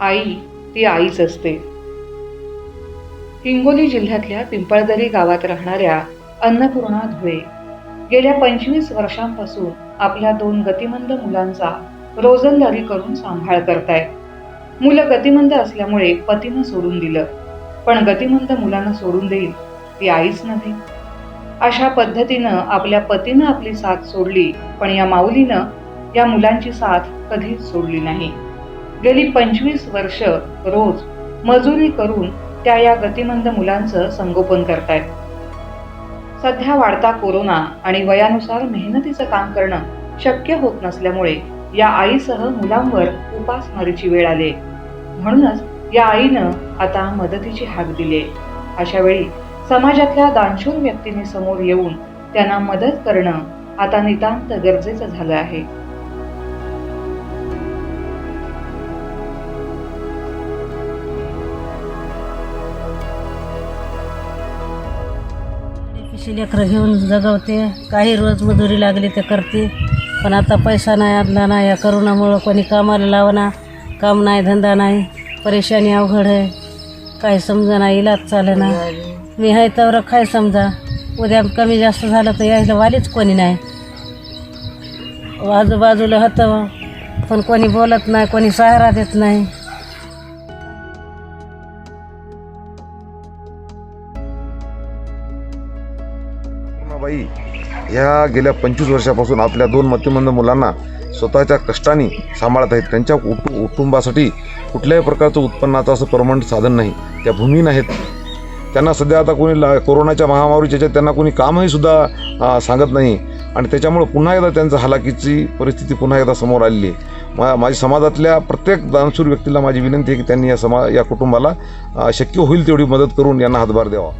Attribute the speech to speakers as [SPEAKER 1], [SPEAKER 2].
[SPEAKER 1] आई ती आईच असते. हिंगोली जिल्ह्यातल्या पिंपळदरी गावात राहणाऱ्या अन्नपूर्णा धुळे गेल्या पंचवीस वर्षांपासून आपल्या दोन गतिमंद मुलांचा रोजंदारी करून सांभाळ करतायत मुलं गतिमंद असल्यामुळे पतीनं सोडून दिलं. पण गतिमंद मुलांना सोडून देईल ती आईच नव्हे. अशा पद्धतीनं आपल्या पतीनं आपली साथ सोडली पण या माऊलीनं या मुलांची साथ कधीच सोडली नाही. गेली पंचवीस वर्ष रोज मजुरी करून त्या या गतिमंद मुलांचं संगोपन करतायत. सध्या वाढता कोरोना आणि वयानुसार मेहनतीचं काम करणं शक्य होत नसल्यामुळे या आईसह मुलांवर उपासमारीची वेळ आली म्हणूनच या आईनं आता मदतीची हाक दिली अशा वेळी समाजातल्या दानशूर व्यक्तींनी समोर येऊन त्यांना मदत करणं आता नितांत गरजेचं झालं आहे.
[SPEAKER 2] अशी लेकरं घेऊन जगवते. काही रोज मजुरी लागली ते करते. पण आता पैसा नाही आणला नाही. या करोनामुळं कोणी कामाला लावना काम नाही धंदा नाही. परेशानी अवघड आहे. काही समजा नाही इलाज चाले ना मी आहे तर काय समजा? उद्या कमी जास्त झालं तर यायला वालीच कोणी नाही. आजूबाजूला होतं. पण कोणी बोलत नाही कोणी सहारा देत नाही.
[SPEAKER 3] बाई ह्या गेल्या पंचवीस वर्षापासून आपल्या दोन मतिमंद मुलांना स्वतःच्या कष्टाने सांभाळत आहेत. त्यांच्या कुटु कुटुंबासाठी कुठल्याही प्रकारचं उत्पन्नाचं असं परमनंट साधन नाही. त्या भूमी नाहीत त्यांना सध्या आता कोणी ला कोरोनाच्या महामारी ज्याच्यात त्यांना कोणी कामही सुद्धा सांगत नाही. आणि त्याच्यामुळं पुन्हा एकदा त्यांचं हलाखीची परिस्थिती पुन्हा एकदा समोर आलेली आहे. मा माझ्या समाजातल्या प्रत्येक दानशूर व्यक्तीला माझी विनंती आहे की त्यांनी या समा या कुटुंबाला शक्य होईल तेवढी मदत करून यांना हातभार द्यावा.